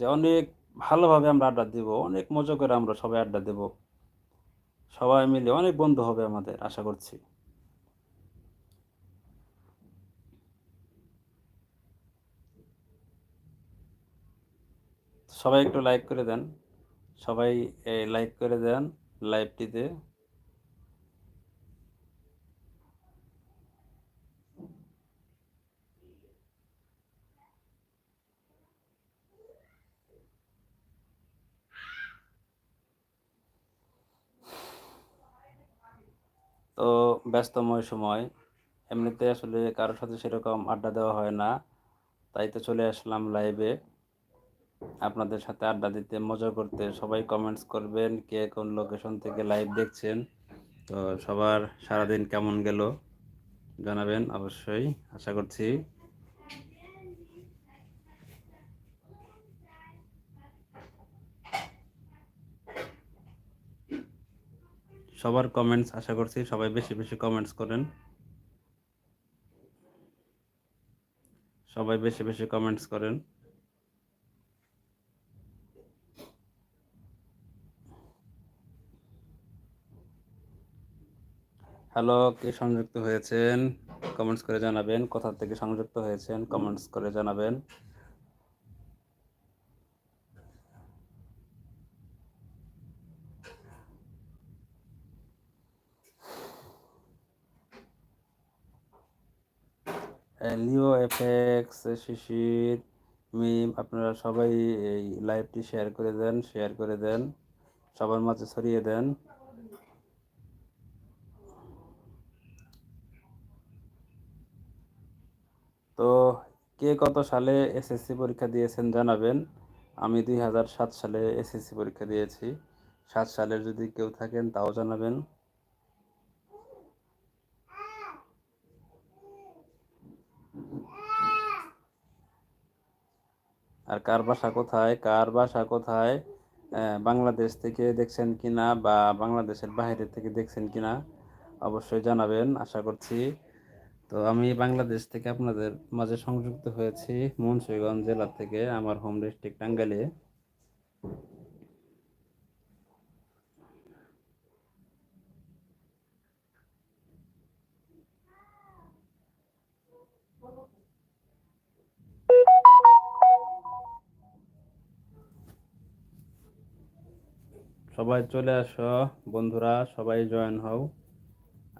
যে অনেক ভালোভাবে আমরা আড্ডা দেব, অনেক মজা করে আমরা সবাই আড্ডা দেব। সবাই মিলে অনেক বন্ধু হবে আমাদের, আশা করছি। সবাই একটু লাইক করে দেন। সবাই লাইক করে দেন লাইভটিতে তো ব্যস্তময় সময়, এমনিতে আসলে কারোর সাথে সেরকম আড্ডা দেওয়া হয় না। তাই তো চলে আসলাম লাইভে আপনাদের সাথে আড্ডা দিতে, মজা করতে। সবাই কমেন্টস করবেন কে কোন লোকেশন থেকে লাইভ দেখছেন। তো সবার সারাদিন কেমন গেল জানাবেন অবশ্যই, আশা করছি। সবার কমেন্টস আশা করছি সবাই বেশি বেশি কমেন্টস করেন। সবাই বেশি বেশি কমেন্টস করেন। হ্যালো কে সংযুক্ত হয়েছেন? কমেন্টস করে জানাবেন। কোথা থেকে সংযুক্ত হয়েছেন? কমেন্টস করে জানাবেন। লিও এফেক্স শিশির মিম আপনারা সবাই এই লাইভটি শেয়ার করে দেন শেয়ার করে দেন, সবার মাঝে ছড়িয়ে দেন। তো কে কত সালে এসএসসি পরীক্ষা দিয়েছেন জানাবেন। আমি দুই হাজার সাত সালে এসএসসি পরীক্ষা দিয়েছি। সাত সালের যদি কেউ থাকেন তাও জানাবেন। আর কার বাসা কোথায়, কার বাসা কোথায় বাংলাদেশ থেকে দেখছেন কিনা বা বাংলাদেশের বাইরে থেকে দেখছেন কিনা অবশ্যই জানাবেন, আশা করছি। তো আমি বাংলাদেশ থেকে আপনাদের মাঝে সংযুক্ত হয়েছি মুন্সিগঞ্জ জেলা থেকে, আমার হোম ডিস্ট্রিক্ট টাঙ্গাইলে। সবাই চলে আসো। বন্ধুরা, সবাই জয়েন হও।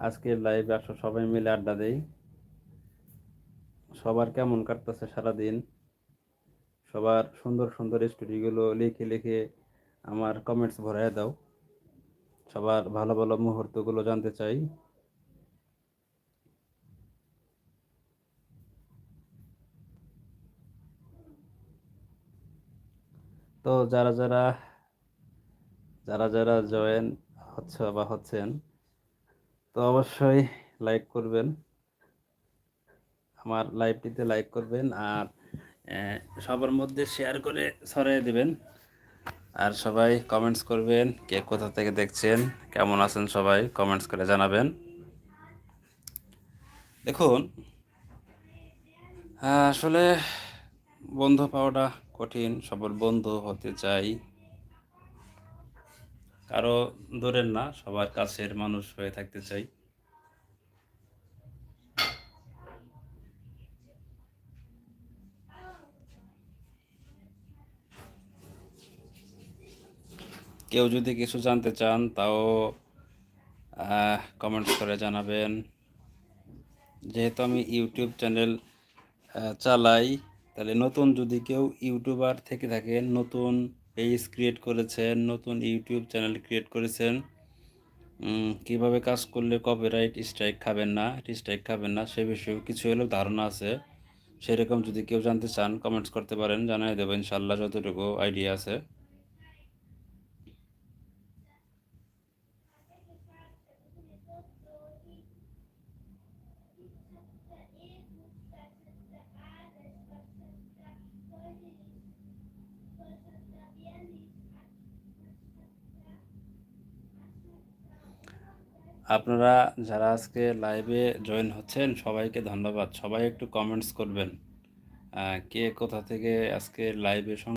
আজকের লাইভে আসো, সবাই মিলে আড্ডা দেই। সবার কেমন কাটতেছে সারাদিন? সবার সুন্দর সুন্দর স্টোরিগুলো লিখে লিখে আমার কমেন্টস ভরাই দাও। সবার ভালো ভালো মুহূর্তগুলো জানতে চাই। তো যারা যারা যারা যারা জয়েন হচ্ছে বা হচ্ছেন, তো অবশ্যই লাইক করবেন। আমার লাইভটিতে লাইক করবেন আর সবার মধ্যে শেয়ার করে ছড়িয়ে দেবেন। আর সবাই কমেন্টস করবেন কে কোথা থেকে দেখছেন, কেমন আছেন সবাই কমেন্টস করে জানাবেন। দেখুন আসলে বন্ধু পাওয়াটা কঠিন, সবার বন্ধু হতে চাই। কারও দূরের না, সবার কাছের মানুষ হয়ে থাকতে চাই। কেউ যদি কিছু জানতে চান, তাও কমেন্টস করে জানাবেন। যেহেতু আমি ইউটিউব চ্যানেল চালাই, তাহলে নতুন যদি কেউ ইউটিউবার থেকে থাকেন, নতুন পেজ ক্রিয়েট করেছেন, নতুন ইউটিউব চ্যানেল ক্রিয়েট করেছেন। কীভাবে কাজ করলে কপিরাইট স্ট্রাইক খাবেন না স্ট্রাইক খাবেন না, সে বিষয়ে কিছু হলেও ধারণা আছে। সেরকম যদি কেউ জানতে চান কমেন্টস করতে পারেন, জানাই দেবো ইনশাল্লাহ যতটুকু আইডিয়া আছে। আপনারা যারা আজকে লাইভে জয়েন হচ্ছেন, সবাইকে ধন্যবাদ। সবাই একটু কমেন্টস করবেন। কে কোথা থেকে আজকে লাইভে